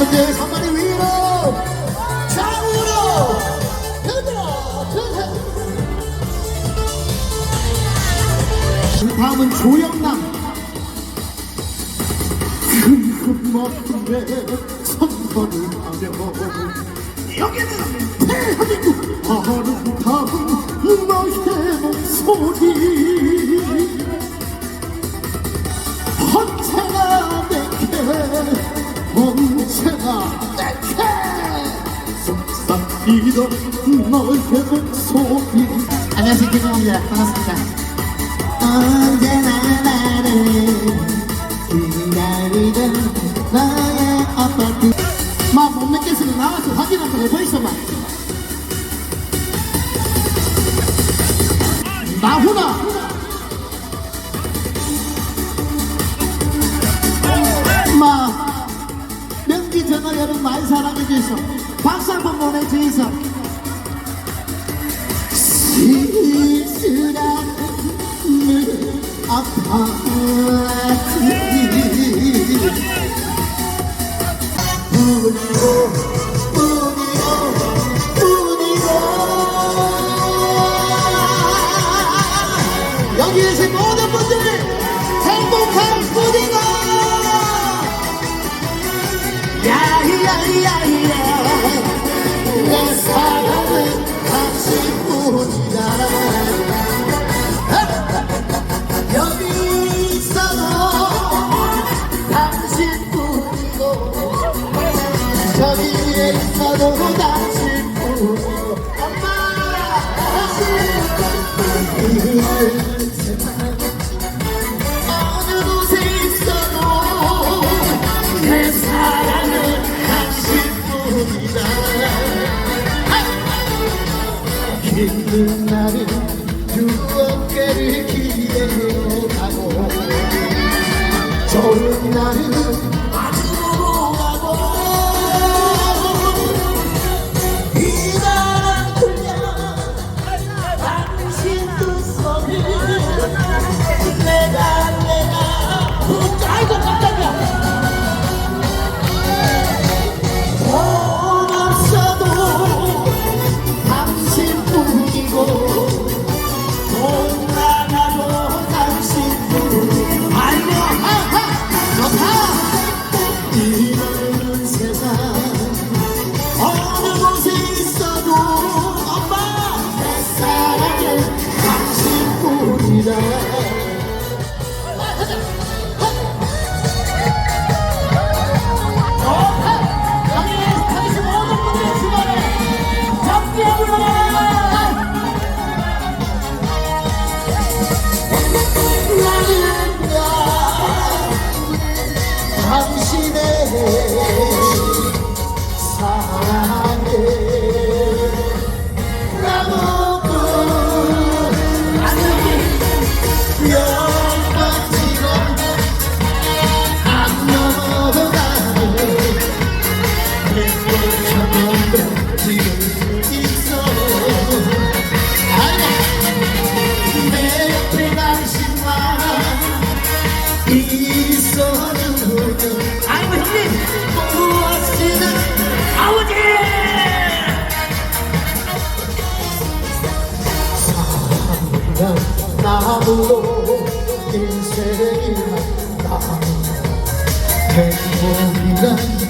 사랑하는 분들 선물이 위로. 좌우로. 흔들어 다음은 조영남. 큰 멋진데 선거를 하며 여기는 대한민국 아름다운 너의 목소리 이던 너의 목소리 안녕하세요 김동입니다. 반갑습니다. 언제나 나를 기다리던 나의 아파트 마못 믿겠으면 나와서 확인 한번 해보이소마 나훈아! 마 명기 전화 여러분 많이 사랑해 주셔서 여기 계신 모든 분들 행복한 뿐이고 야야야야 좋은 나무로 인생이란 나무 행복이란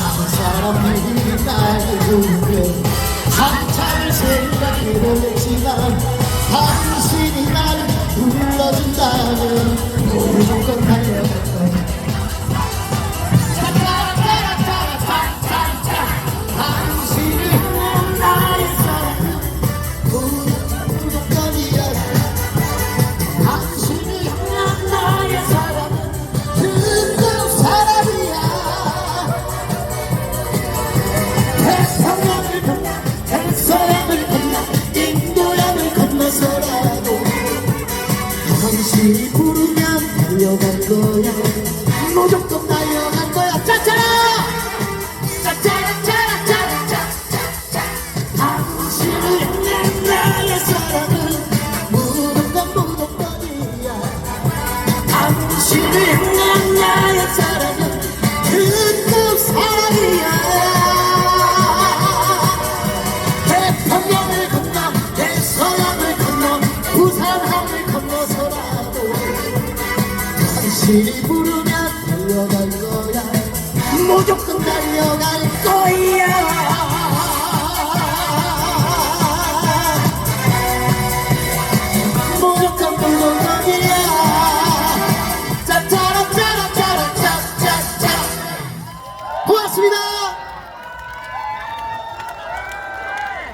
아사 사람이 나를 울려 한참을 생각해보겠지만 건너서라도 당신이 부르면 달려갈 거야. 무조건 달려 무조건 달려갈 거야.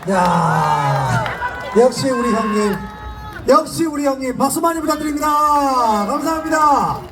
야 역시 우리 형님. 역시 우리 형님. 박수 많이 부탁드립니다. 감사합니다